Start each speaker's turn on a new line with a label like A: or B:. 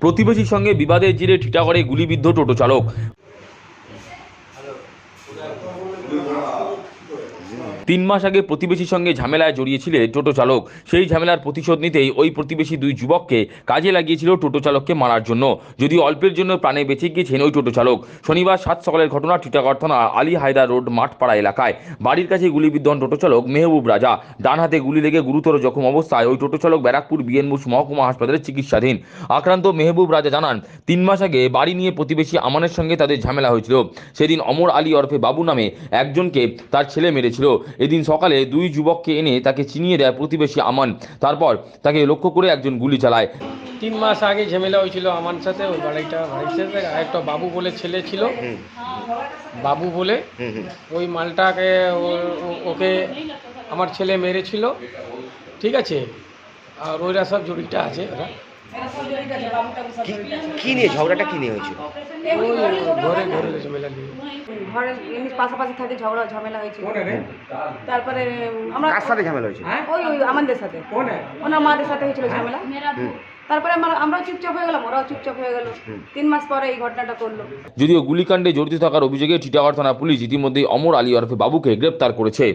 A: প্রতিবেশীর সঙ্গে বিবাদের জেরে টিটাগড়ে গুলিবিদ্ধ টোটো চালক। তিন মাস আগে প্রতিবেশীর সঙ্গে ঝামেলায় জড়িয়েছিলেন টোটো চালক। সেই ঝামেলার প্রতিশোধ নিতেই ওই প্রতিবেশী দুই যুবককে কাজে লাগিয়েছিল টোটো চালককে মারার জন্য। যদিও অল্পের জন্য প্রাণে বেঁচে গিয়েছেন ওই টোটো চালক। শনিবার সাত সকালের ঘটনা টিটাগড় থানা আলী হায়দার রোড মাঠপাড়া এলাকায়। বাড়ির কাছে গুলিবিদ্ধ হন টোটো চালক মেহবুব রাজা। ডান হাতে গুলি লেগে গুরুতর জখম অবস্থায় ওই টোটো চালক ব্যারাকপুর বিএনমুস মহকুমা হাসপাতালে চিকিৎসাধীন। আক্রান্ত মেহবুব রাজা জানান, তিন মাস আগে বাড়ি নিয়ে প্রতিবেশী আমানের সঙ্গে তাদের ঝামেলা হয়েছিল। সেদিন অমর আলী ওরফে বাবু নামে একজনকে তার ছেলে মেরেছিল। এদিন সকালে দুই যুবককে এনে তাকে চিনিয়ে দেয় প্রতিবেশী আমান। তারপর তাকে লক্ষ্য করে একজন গুলি চালায়।
B: তিন মাস আগে ঝামেলা হয়েছিল আমার সাথে ওই বাড়িটা বাড়ির সাথে। আরেকটা বাবু বলে ছেলে ছিল। বাবু বলে ওই মালটাকে ওকে আমার ছেলে মেরেছিল। ঠিক আছে? আর ওইরা সব জড়িটা আছে ওরা।
C: কি- কি নিয়ে ঝগড়াটা কি নিয়ে হয়েছিল?
B: ওই ঘরে ঘরে ঝামেলা নিয়ে।
D: ঘরে এমনি পাশাপাশি থাকে ঝগড়া ঝামেলা হয়েছিল। তারপরে আমরা
C: কার সাথে ঝামেলা হয়েছিল?
D: ওই ওই আমাদের সাথে। ওনার মাদের সাথে হয়েছিল ঝামেলা। তারপরে আমরা আমরাও চুপচাপ হয়ে গেলাম ওরাও চুপচাপ হয়ে গেল। তিন মাস পরে এই ঘটনাটা করল।
A: যদিও গুলিকাণ্ডে জড়িত থাকার অভিযোগে টিটাগড় থানা পুলিশ ইতিমধ্যেই অমর আলী ওরফে বাবুকে গ্রেপ্তার করেছে।